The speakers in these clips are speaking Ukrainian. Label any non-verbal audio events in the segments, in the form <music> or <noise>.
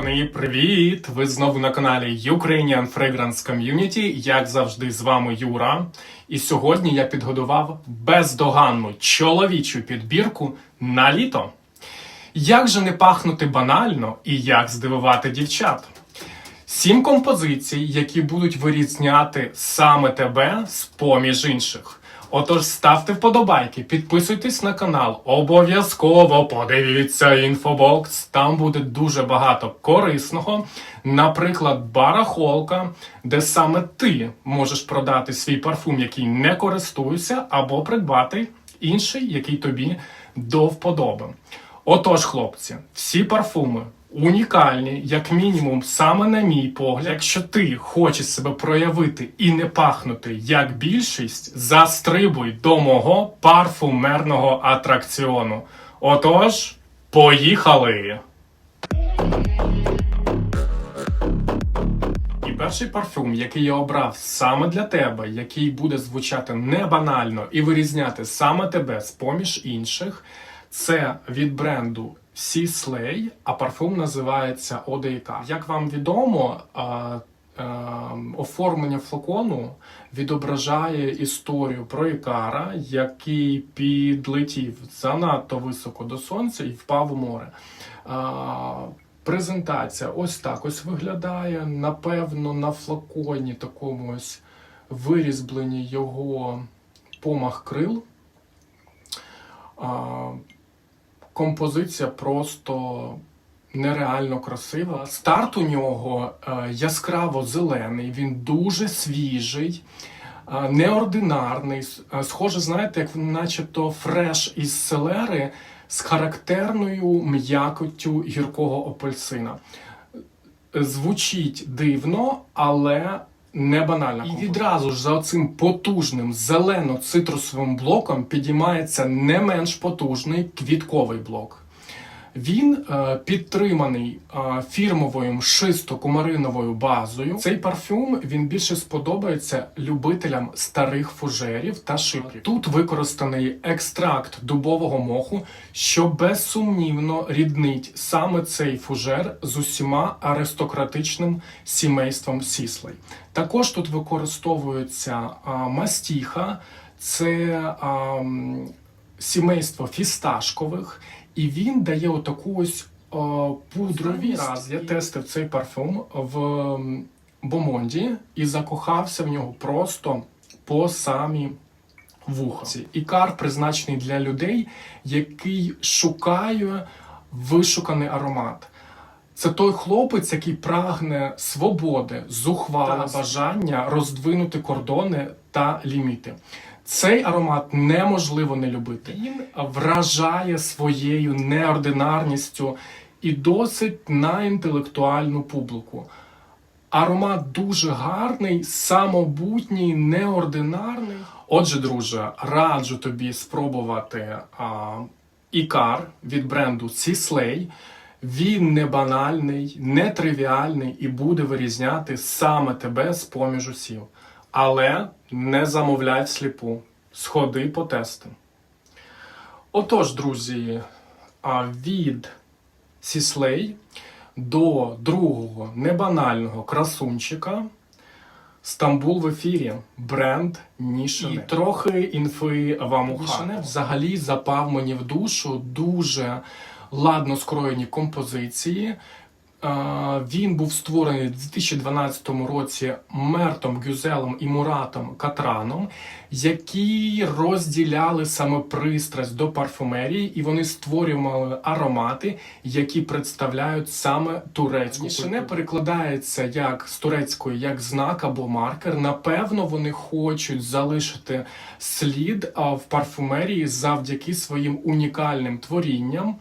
Пацани, привіт! Ви знову на каналі Ukrainian Fragrance Community. Як завжди, з вами Юра. І сьогодні я підготував бездоганну чоловічу підбірку на літо. Як же не пахнути банально і як здивувати дівчат? Сім композицій, які будуть вирізняти саме тебе з поміж інших. Отож, ставте вподобайки, підписуйтесь на канал, обов'язково подивіться інфобокс. Там буде дуже багато корисного. Наприклад, барахолка, де саме ти можеш продати свій парфум, який не користуєшся, або придбати інший, який тобі до вподоби. Отож, хлопці, всі парфуми унікальні, як мінімум, саме на мій погляд. Якщо ти хочеш себе проявити і не пахнути як більшість, застрибуй до мого парфумерного атракціону. Отож, поїхали! Перший парфюм, який я обрав саме для тебе, який буде звучати не банально і вирізняти саме тебе з поміж інших, це від бренду Slay, а парфум називається ODK. Як вам відомо, оформлення флакону відображає історію про Ікара, який підлетів занадто високо до сонця і впав у море. Презентація ось так ось виглядає. Напевно, на флаконі такому ось вирізблені його помах крил. Композиція просто нереально красива. Старт у нього е, яскраво зелений, він дуже свіжий. е, Неординарний, е, схоже, знаєте, як начебто фреш із селери з характерною м'якоттю гіркого апельсина. Звучить дивно, але не банально. І відразу ж за цим потужним зелено-цитрусовим блоком підіймається не менш потужний квітковий блок. Він е, підтриманий е, фірмовою мшисто-кумариновою базою. Цей парфюм він більше сподобається любителям старих фужерів та шипрів. Тут використаний екстракт дубового моху, що безсумнівно ріднить саме цей фужер з усіма аристократичним сімейством сіслей. Також тут використовується а, мастіха, це а, сімейство фісташкових, і він дає отаку ось о, пудрові. Раз я тестив цей парфум в Бомонді і закохався в нього просто по самі вуха. Ікар призначений для людей, який шукає вишуканий аромат. Це той хлопець, який прагне свободи, зухвале бажання роздвинути кордони та ліміти. Цей аромат неможливо не любити. Він вражає своєю неординарністю і досить на інтелектуальну публіку. Аромат дуже гарний, самобутній, неординарний. Отже, друже, раджу тобі спробувати а, ікар від бренду Сіслей. Він не банальний, не тривіальний і буде вирізняти саме тебе з поміж усів. Але не замовляй всліпу. Сходи потести. Отож, друзі, від Сіслей до другого небанального красунчика Стамбул в ефірі, бренд Нішане. І трохи інфи вам у Нішане взагалі запав мені в душу дуже ладно скроєні композиції. Він був створений в 2012 році Мертом Гюзелом і Муратом Катраном, які розділяли саме пристрасть до парфумерії, і вони створювали аромати, які представляють саме турецьку. не перекладається як з турецької, як знак або маркер. Напевно, вони хочуть залишити слід в парфумерії завдяки своїм унікальним творінням.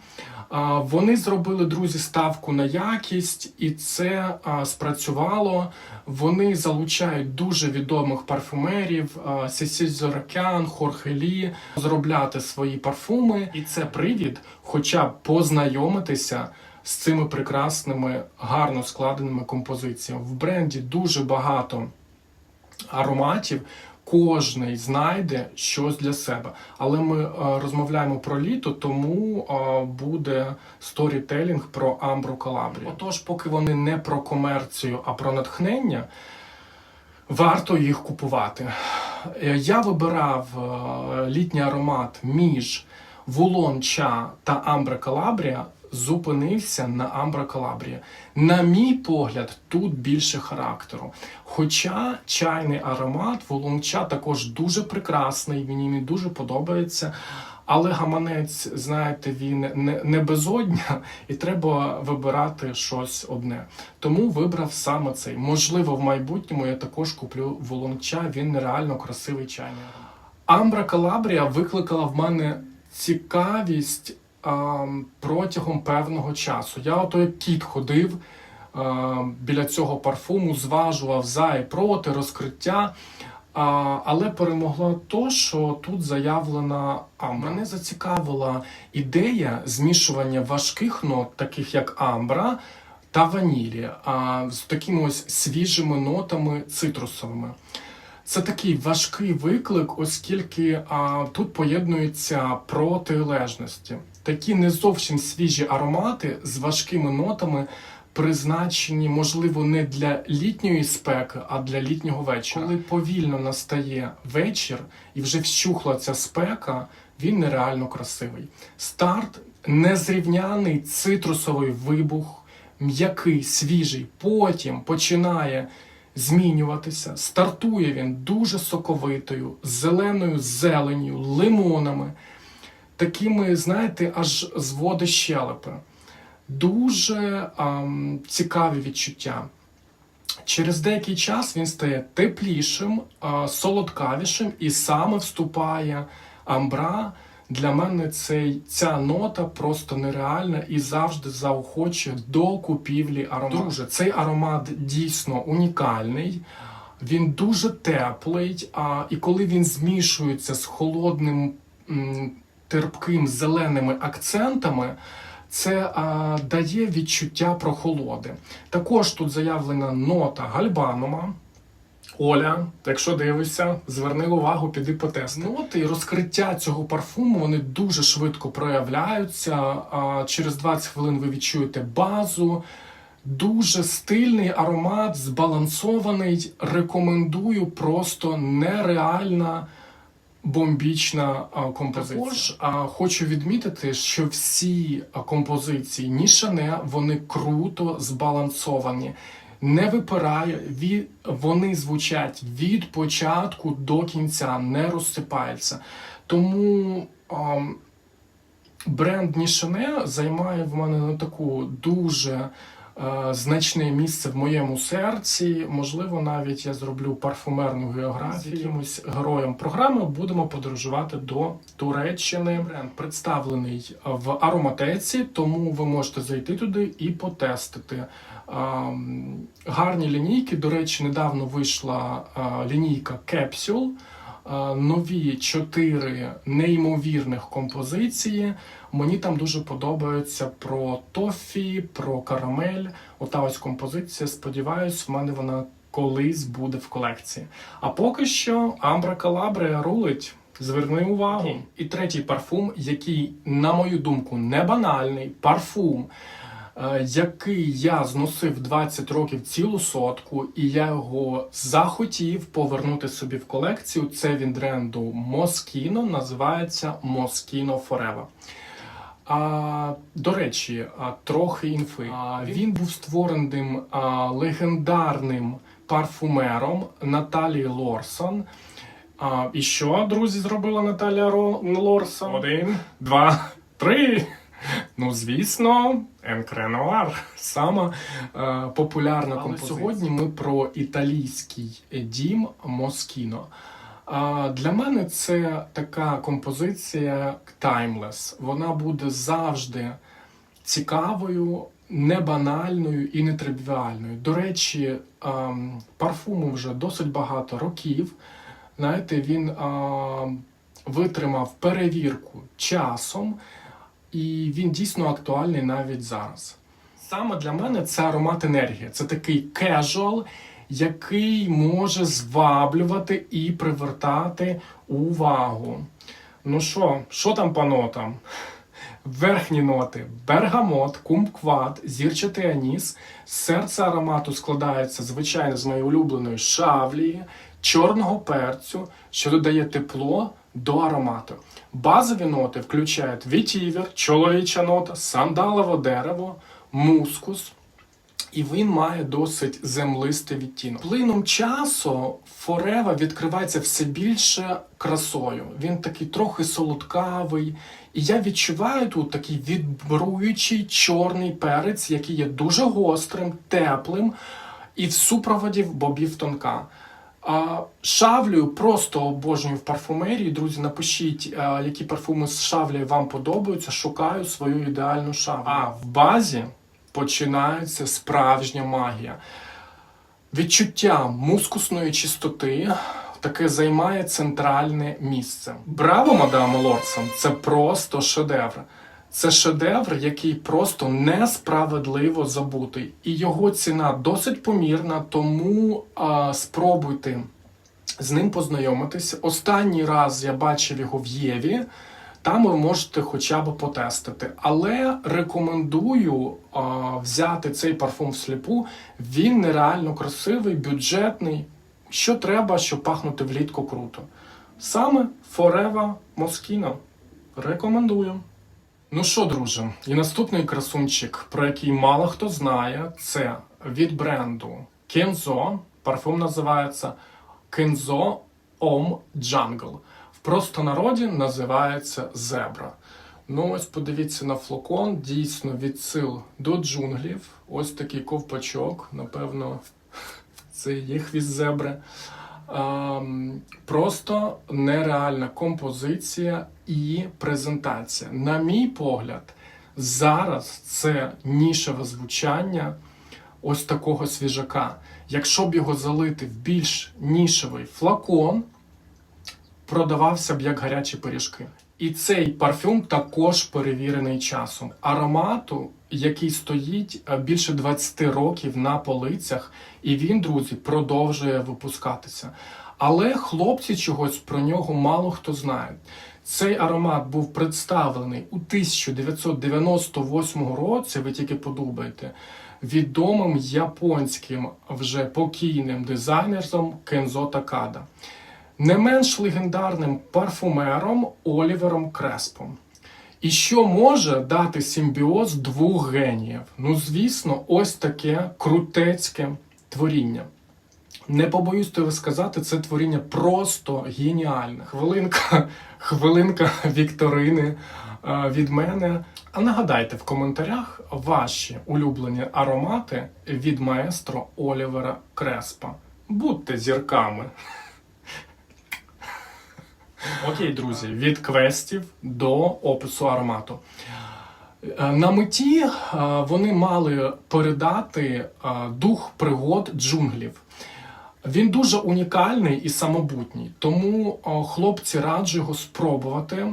Вони зробили друзі ставку на якість, і це спрацювало. Вони залучають дуже відомих парфумерів Сесі Зоракян, Хорхе зробляти свої парфуми, і це привід, хоча б познайомитися з цими прекрасними, гарно складеними композиціями. В бренді дуже багато ароматів. Кожний знайде щось для себе. Але ми е, розмовляємо про літо, тому е, буде сторітелінг про Амбру Калабрію. Отож, поки вони не про комерцію, а про натхнення, варто їх купувати. Е, Я вибирав літній аромат між Вулон Ча та Амбра Калабрія. Зупинився на Амбра Калабрія. На мій погляд, тут більше характеру. Хоча чайний аромат Вулонча також дуже прекрасний, мені дуже подобається. Але гаманець, знаєте, він не, не безодня, і треба вибирати щось одне. Тому вибрав саме цей. Можливо, в майбутньому я також куплю Вулонча, він нереально красивий чайний. Амбра Калабрія викликала в мене цікавість а, протягом певного часу. Я ото як кіт ходив а, біля цього парфуму, зважував за і проти розкриття. А, але перемогло то, що тут заявлена амбра. Мене зацікавила ідея змішування важких нот, таких як амбра та ванілі, а, з такими ось свіжими нотами цитрусовими. Це такий важкий виклик, оскільки а, тут поєднуються протилежності. Такі не зовсім свіжі аромати з важкими нотами призначені, можливо, не для літньої спеки, а для літнього вечора. Коли повільно настає вечір і вже вщухла ця спека, він нереально красивий. Старт незрівняний цитрусовий вибух, м'який, свіжий. Потім починає змінюватися. Стартує він дуже соковитою, зеленою зеленню, лимонами, такими, знаєте, аж зводи щелепи. Дуже ам, цікаві відчуття. Через деякий час він стає теплішим, а, солодкавішим і саме вступає амбра. Для мене цей, ця нота просто нереальна і завжди заохочує до купівлі аромату. Друже, цей аромат дійсно унікальний. Він дуже теплий, а, і коли він змішується з холодним терпким зеленими акцентами, це а, дає відчуття прохолоди. Також тут заявлена нота гальбанума. Оля, якщо дивишся, зверни увагу, піди потести. Ноти і розкриття цього парфуму вони дуже швидко проявляються. А через 20 хвилин ви відчуєте базу. Дуже стильний аромат, збалансований. Рекомендую просто нереальна бомбічна композиція. Також а, хочу відмітити, що всі композиції Нішане вони круто збалансовані. Не випирає, вони звучать від початку до кінця, не розсипаються. Тому ам, бренд Нішане займає в мене на таку дуже значне місце в моєму серці. Можливо, навіть я зроблю парфумерну географію. З якимось героєм програми будемо подорожувати до Туреччини. Бренд представлений в ароматеці, тому ви можете зайти туди і потестити. Гарні лінійки. До речі, недавно вийшла лінійка Capsule. Нові чотири неймовірних композиції. Мені там дуже подобається про тофі, про карамель. Ота ось композиція. Сподіваюсь, в мене вона колись буде в колекції. А поки що Амбра Калабрія рулить. Зверни увагу. І третій парфум, який, на мою думку, не банальний парфум е, який я зносив 20 років цілу сотку, і я його захотів повернути собі в колекцію. Це він бренду Moschino, називається Moschino Forever. А, до речі, а, трохи інфи. А, він був створеним а, легендарним парфумером Наталії Лорсон. А, і що, друзі, зробила Наталія Ро- Лорсон? Один, два, три. Ну, звісно, Енкренуар сама е, популярна композиція. Сьогодні ми про італійський дім Москіно. Для мене це така композиція timeless. Вона буде завжди цікавою, не банальною і не тривіальною. До речі, ем, парфуму вже досить багато років. Знаєте, він ем, витримав перевірку часом, і він дійсно актуальний навіть зараз. Саме для мене це аромат енергія. Це такий casual, який може зваблювати і привертати увагу. Ну що, що там по нотам? Верхні ноти бергамот, кумкват, зірчатий аніс. Серце аромату складається, звичайно, з моєї улюбленої шавлії, чорного перцю, що додає тепло до аромату. Базові ноти включають вітівер, чоловіча нота, сандалове дерево, мускус. І він має досить землистий відтінок. Плином часу Форева відкривається все більше красою. Він такий трохи солодкавий. І я відчуваю тут такий відбруючий чорний перець, який є дуже гострим, теплим і в супроводі бобів тонка. А, Шавлею просто обожнюю в парфумерії. Друзі, напишіть, які парфуми з шавлею вам подобаються. Шукаю свою ідеальну шавлю. А в базі починається справжня магія. Відчуття мускусної чистоти таке займає центральне місце. Браво, мадам Лордсон! Це просто шедевр. Це шедевр, який просто несправедливо забутий. І його ціна досить помірна, тому а, спробуйте з ним познайомитися. Останній раз я бачив його в Єві. Там ви можете хоча б потестити. Але рекомендую а, взяти цей парфум всліпу. Він нереально красивий, бюджетний. Що треба, щоб пахнути влітку круто. Саме Forever Moschino. Рекомендую. Ну що, друже, і наступний красунчик, про який мало хто знає, це від бренду Kenzo. Парфум називається Kenzo Om Jungle. Простонароді називається Зебра. Ну, ось подивіться на флакон, дійсно відсил до джунглів. Ось такий ковпачок, напевно, <laughs> це є хвіст зебри. Ем, Просто нереальна композиція і презентація. На мій погляд, зараз це нішеве звучання ось такого свіжака. Якщо б його залити в більш нішевий флакон, продавався б як гарячі пиріжки. І цей парфюм також перевірений часом. Аромату, який стоїть е, більше 20 років на полицях, і він, друзі, продовжує випускатися. Але хлопці чогось про нього мало хто знає. Цей аромат був представлений у 1998 році. Ви тільки подумайте, відомим японським вже покійним дизайнером Кензо Такада не менш легендарним парфумером Олівером Креспом. І що може дати симбіоз двох геніїв? Ну, звісно, ось таке крутецьке творіння. Не побоюсь тебе сказати, це творіння просто геніальне. Хвилинка, хвилинка вікторини е, від мене. А нагадайте в коментарях ваші улюблені аромати від маестро Олівера Креспа. Будьте зірками. Окей, друзі, від квестів до опису аромату. Е, На меті е, вони мали передати е, дух пригод джунглів. Він дуже унікальний і самобутній, тому хлопці раджу його спробувати.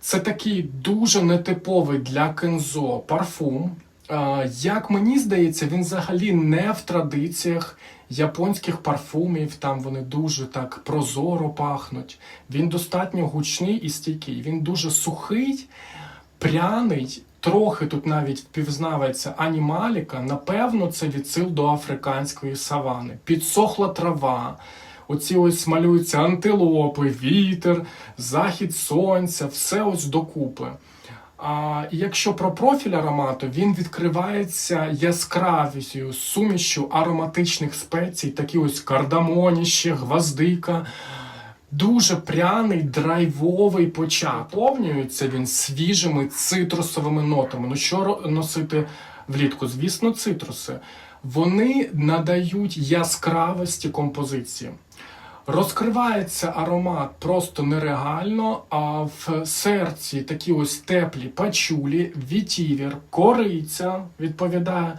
Це такий дуже нетиповий для кензо парфум. Як мені здається, він взагалі не в традиціях японських парфумів. Там вони дуже так прозоро пахнуть. Він достатньо гучний і стійкий. Він дуже сухий, пряний. Трохи тут навіть впізнавається анімаліка. Напевно, це відсил до африканської савани. Підсохла трава. Оці ось малюються антилопи, вітер, захід сонця, все ось докупи. А якщо про профіль аромату, він відкривається яскравістю, сумішю ароматичних спецій, такі ось кардамоніще, гвоздика. Дуже пряний драйвовий початок. Наповнюється він свіжими цитрусовими нотами. Ну що носити влітку? Звісно, цитруси. Вони надають яскравості композиції. Розкривається аромат просто нереально, а в серці такі ось теплі пачулі, вітівір, кориця відповідає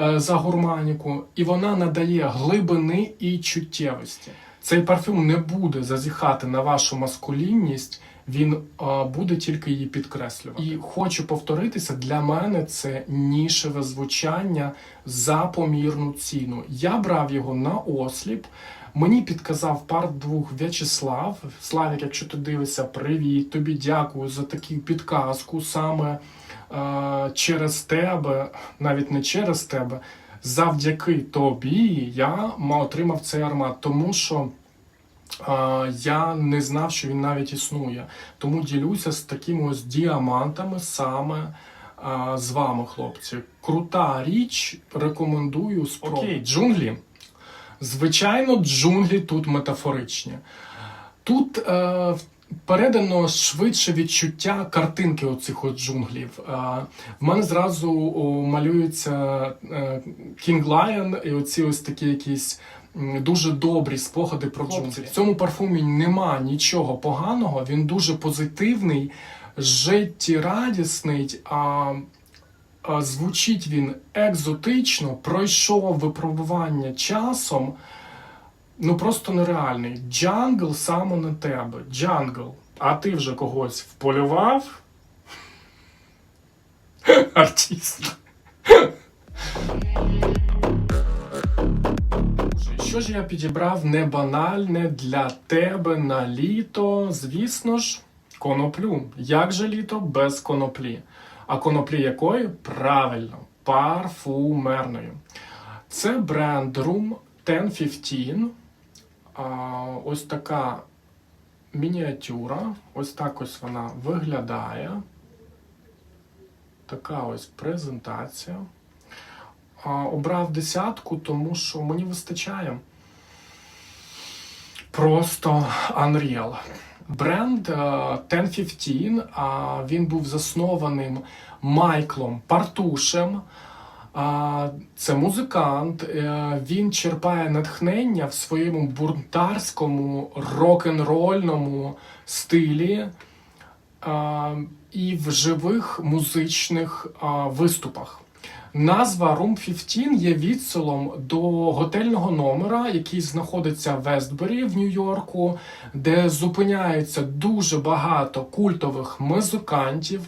е, за гурманіку, і вона надає глибини і чуттєвості. Цей парфюм не буде зазіхати на вашу маскулінність, він а, буде тільки її підкреслювати. І хочу повторитися, для мене це нішеве звучання за помірну ціну. Я брав його на осліп. Мені підказав пар двох В'ячеслав. Славік, якщо ти дивишся, привіт, тобі дякую за таку підказку. Саме е, через тебе, навіть не через тебе, завдяки тобі я отримав цей аромат, тому що. Е, Я не знав, що він навіть існує. Тому ділюся з такими ось діамантами саме е, з вами, хлопці. Крута річ, рекомендую спробувати. Окей, джунглі. Звичайно, джунглі тут метафоричні. Тут е, передано швидше відчуття картинки оцих от джунглів. Е, в мене зразу малюється е, King Lion і оці ось такі якісь дуже добрі спогади про джунглі. В цьому парфумі нема нічого поганого, він дуже позитивний, життєрадісний. А, Звучить він екзотично, пройшов випробування часом. Ну просто нереальний. Джангл саме на тебе. Джангл. А ти вже когось вполював? <laughs> Артист. Що ж я підібрав не банальне для тебе на літо? Звісно ж, коноплю. Як же літо без коноплі? А коноплі якої? Правильно, парфумерної. Це бренд Room 1015. Ось така мініатюра. Ось так ось вона виглядає. Така ось презентація. Обрав десятку, тому що мені вистачає. Просто Unreal. Бренд е, 1015, він був заснованим Майклом Партушем. Це музикант. е, Він черпає натхнення в своєму бунтарському рок-н-рольному стилі і в живих музичних виступах. Назва Room 15 є відсилом до готельного номера, який знаходиться в Вестбері в Нью-Йорку, де зупиняється дуже багато культових музикантів,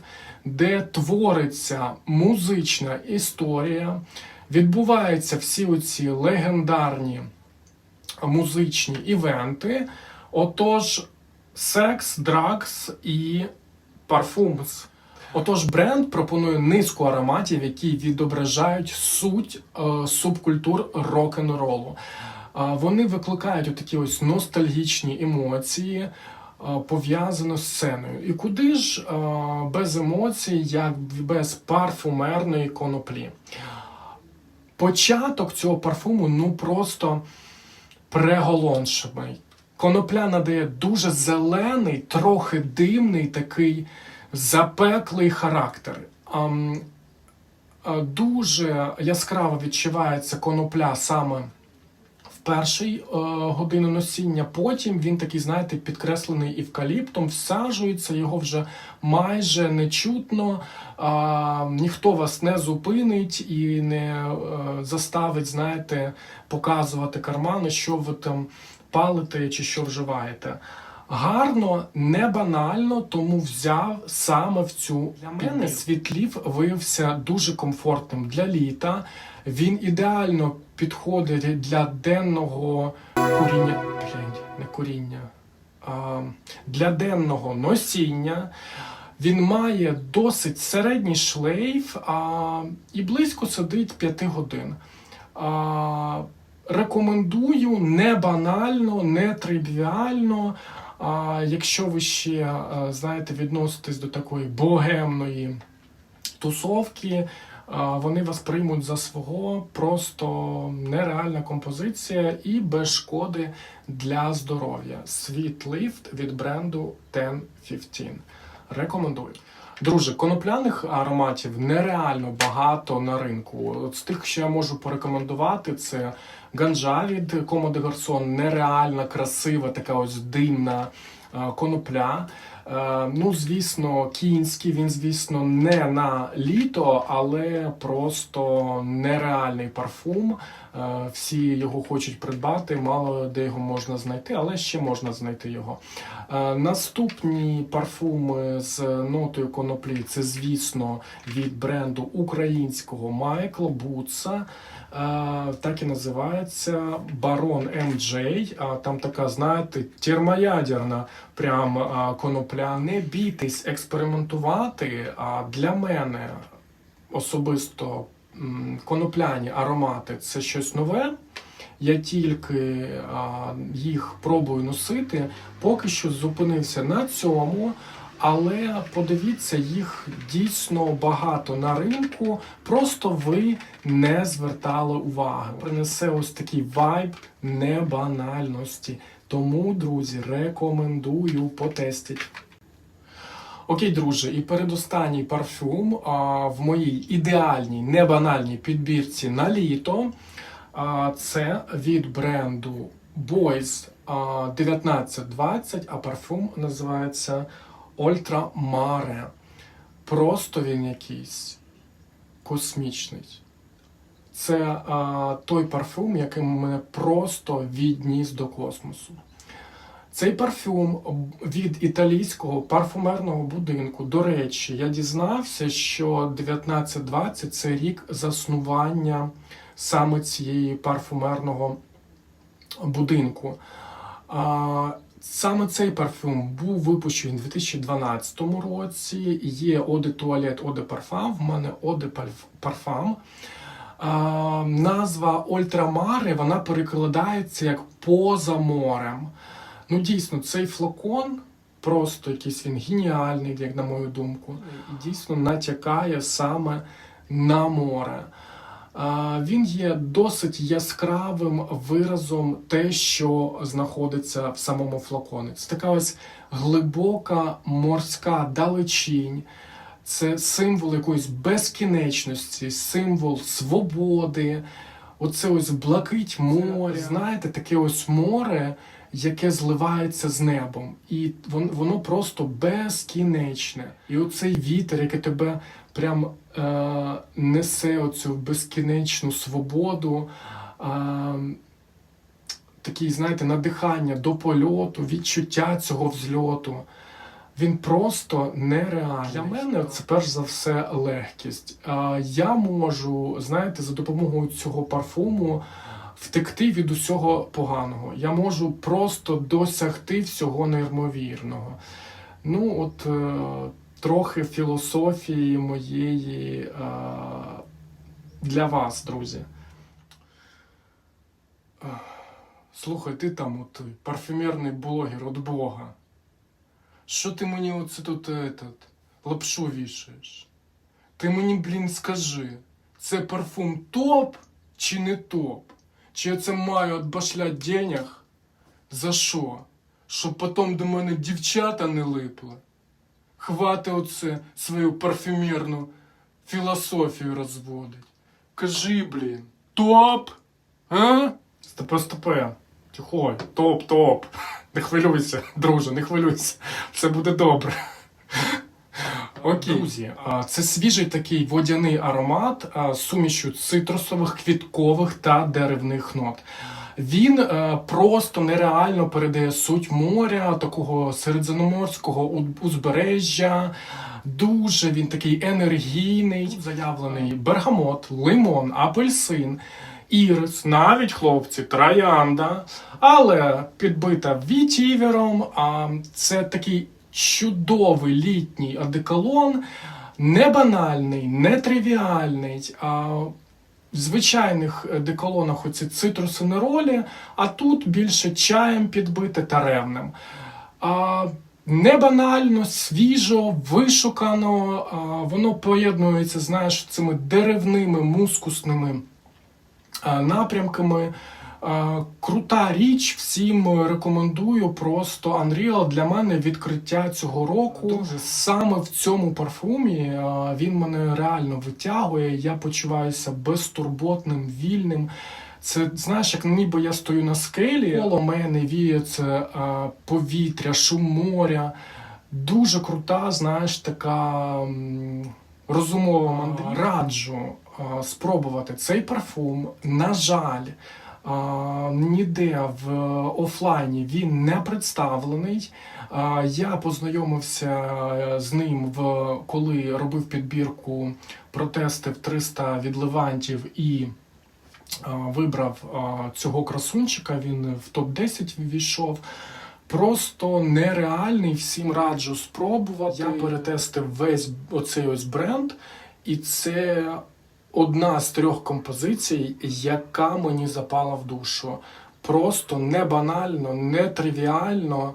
де твориться музична історія, відбуваються всі оці легендарні музичні івенти. Отож, секс, драгс і парфумс. Отож, бренд пропонує низку ароматів, які відображають суть е, субкультур рок-н-ролу. Е, вони викликають такі ось ностальгічні емоції, е, пов'язані з сценою. І куди ж е, без емоцій, як без парфумерної коноплі? Початок цього парфуму ну просто приголомшений. Конопля надає дуже зелений, трохи димний такий запеклий характер. Дуже яскраво відчувається конопля саме в першій е, годину носіння. Потім він такий, знаєте, підкреслений евкаліптом, всаджується, його вже майже не чутно. Ніхто вас не зупинить і не е, заставить, знаєте, показувати кармани, що ви там палите чи що вживаєте. Гарно, не банально, тому взяв саме в цю для мене світлів виявився дуже комфортним для літа. Він ідеально підходить для денного куріння. Блін, не куріння. А, для денного носіння. Він має досить середній шлейф а, і близько сидить 5 годин. А, рекомендую не банально, не тривіально. А якщо ви ще е, знаєте, відноситесь до такої богемної тусовки, е, вони вас приймуть за свого, просто нереальна композиція і без шкоди для здоров'я. Sweet Lift від бренду 1015. Рекомендую. Друже, конопляних ароматів нереально багато на ринку. От з тих, що я можу порекомендувати, це ганджа від Como de Garçon, нереально красива, така ось димна е, конопля. Е, Ну, звісно, кінський, він, звісно, не на літо, але просто нереальний парфум. Е, Всі його хочуть придбати, мало де його можна знайти, але ще можна знайти його. Наступні парфуми з нотою коноплі це, звісно, від бренду українського Майкла Бутса. Так і називається Барон. А Там така, знаєте, термоядерна прям конопля. Не бійтесь експериментувати. А для мене особисто конопляні аромати це щось нове. Я тільки їх пробую носити. Поки що зупинився на цьому. Але подивіться, їх дійсно багато на ринку. Просто ви не звертали уваги. Принесе ось такий вайб небанальності. Тому, друзі, рекомендую потестити. Окей, друже, і передостанній парфюм а, в моїй ідеальній небанальній підбірці на літо. А, це від бренду Boys а, 1920, а парфюм називається Ультра Mare. Просто він якийсь космічний. Це а, той парфюм, який мене просто відніс до космосу. Цей парфюм від італійського парфумерного будинку. До речі, я дізнався, що 1920 це рік заснування саме цієї парфумерного будинку. А, Саме цей парфюм був випущений у 2012 році. Є Оде Туалет, Оде Парфам. В мене Оде Парфам. Назва Ультрамари вона перекладається як поза морем. Ну, дійсно, цей флакон просто якийсь він геніальний, як на мою думку, і дійсно натякає саме на море. Він є досить яскравим виразом те, що знаходиться в самому флаконі. Це така ось глибока морська далечінь. Це символ якоїсь безкінечності, символ свободи. Оце ось блакить море. Знаєте, таке ось море, яке зливається з небом. І воно просто безкінечне. І оцей вітер, який тебе прям е, несе оцю безкінечну свободу. Е, Такий, знаєте, надихання до польоту, відчуття цього взльоту. Він просто нереальний. Для мене це перш за все легкість. Я можу, знаєте, за допомогою цього парфуму втекти від усього поганого. Я можу просто досягти всього неймовірного. Ну, от е, трохи філософії моєї е, для вас, друзі. Е, Слухай, ти там от парфюмерний блогер від Бога. Що ти мені оце тут этот, лапшу вішаєш? Ти мені, блін, скажи, це парфум топ чи не топ? Чи я це маю отбашлять денег? За що? Щоб потім до мене дівчата не липли? Хвати оце свою парфюмерну філософію розводить. Кажи, блін, топ? А? Стопе, стопе. Тихо, топ, топ. Не хвилюйся, друже, не хвилюйся. Все буде добре. Окей. Друзі, це свіжий такий водяний аромат сумішю цитрусових, квіткових та деревних нот. Він е, просто нереально передає суть моря, такого середземноморського узбережжя. Дуже він такий енергійний, Тут заявлений бергамот, лимон, апельсин, ірис, навіть хлопці, троянда, але підбита вітівером. А це такий чудовий літній одеколон, не банальний, не тривіальний. А в звичайних деколонах оці цитруси не ролі, а тут більше чаєм підбите та ревнем. А, не банально, свіжо, вишукано, а, воно поєднується, знаєш, цими деревними, мускусними а, напрямками. Крута річ, всім рекомендую. Просто Unreal для мене відкриття цього року. Дуже саме в цьому парфумі він мене реально витягує. Я почуваюся безтурботним, вільним. Це знаєш, як ніби я стою на скелі, коло мене віє це повітря, шум моря. Дуже крута, знаєш, така розумова мандрівка. Раджу спробувати цей парфум. На жаль, ніде в офлайні він не представлений. Я познайомився е, з ним в коли робив підбірку протестив 300 від Левантів і вибрав цього красунчика. Він в топ 10 ввійшов. Просто нереальний. Всім раджу спробувати. Я перетестив весь оцей ось бренд, і це одна з трьох композицій, яка мені запала в душу. Просто не банально, не тривіально.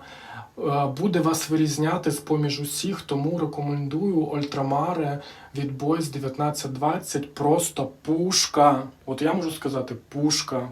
е, Буде вас вирізняти з поміж усіх, тому рекомендую Ультрамаре від Boys 1920. Просто пушка. От я можу сказати, пушка.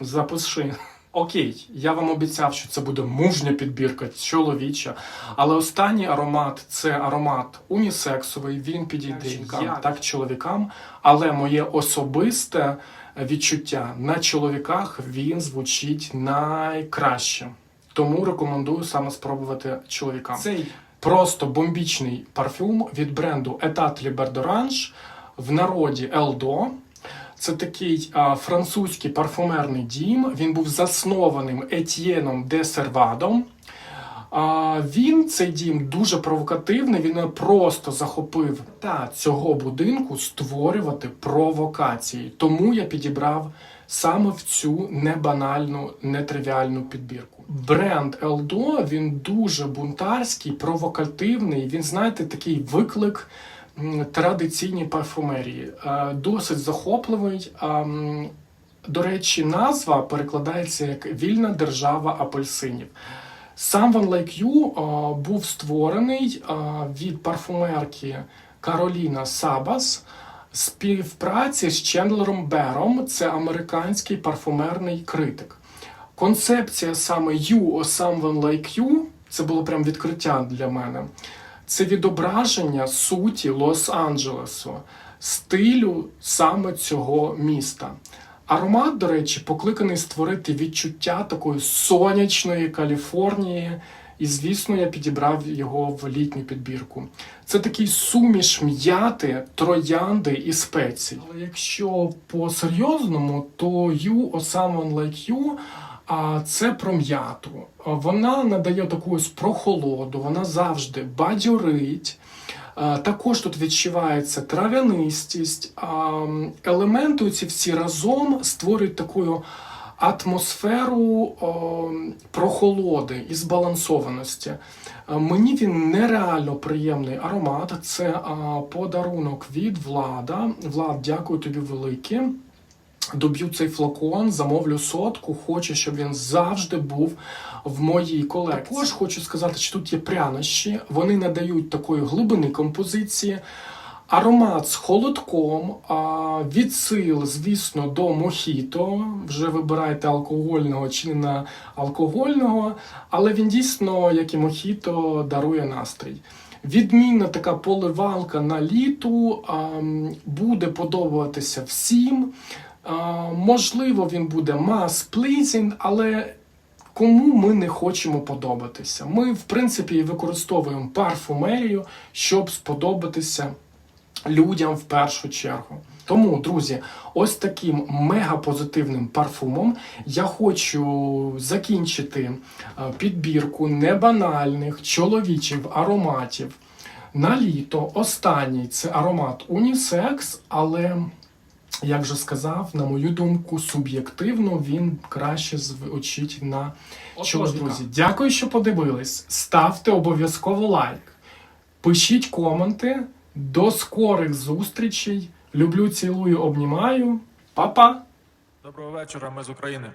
Запиши. Окей, я вам обіцяв, що це буде мужня підбірка, чоловіча. Але останній аромат це аромат унісексовий. Він підійде жінкам, так чоловікам. Але моє особисте відчуття на чоловіках він звучить найкраще. Тому рекомендую саме спробувати чоловікам. Цей просто бомбічний парфюм від бренду Etat Liber d'Orange, в народі Елдо. Це такий а, французький парфумерний дім. Він був заснованим Етьєном де Сервадом. А, він, цей дім, дуже провокативний. Він просто захопив та цього будинку створювати провокації. Тому я підібрав саме в цю небанальну, нетривіальну підбірку. Бренд Елдо він дуже бунтарський, провокативний. Він, знаєте, такий виклик традиційній парфумерії. Е, Досить захопливий. До речі, назва перекладається як Вільна держава апельсинів. Someone Like You був створений від парфумерки Кароліна Сабас співпраці з Чендлером Бером. Це американський парфумерний критик. Концепція саме You or Someone Like You це було прям відкриття для мене. Це відображення суті Лос-Анджелесу, стилю саме цього міста. Аромат, до речі, покликаний створити відчуття такої сонячної Каліфорнії. І, звісно, я підібрав його в літню підбірку. Це такий суміш м'яти, троянди і спецій. Але якщо по-серйозному, то You or Someone Like You а це про м'яту. Вона надає таку ось прохолоду, вона завжди бадьорить. Також тут відчувається трав'янистість. Елементи ці всі разом створюють таку атмосферу прохолоди і збалансованості. Мені він нереально приємний аромат. Це подарунок від влада. Влад, дякую тобі велике. Доб'ю цей флакон, замовлю сотку. Хочу, щоб він завжди був в моїй колекції. Також хочу сказати, що тут є прянощі. Вони надають такої глибини композиції. Аромат з холодком, відсил, звісно, до мохіто. Вже вибирайте алкогольного чи не алкогольного, але він дійсно, як і мохіто, дарує настрій. Відмінна така поливалка на літу буде подобатися всім. Можливо, він буде mass pleasing, але кому ми не хочемо подобатися? Ми, в принципі, використовуємо парфумерію, щоб сподобатися людям в першу чергу. Тому, друзі, ось таким мегапозитивним парфумом я хочу закінчити е, підбірку небанальних чоловічих ароматів на літо. Останній це аромат унісекс, але як вже сказав, на мою думку, суб'єктивно він краще звучить на ж, друзі, дякую, що подивились. Ставте обов'язково лайк, пишіть коменти. До скорих зустрічей. Люблю, цілую, обнімаю. Па-па! Доброго вечора, ми з України.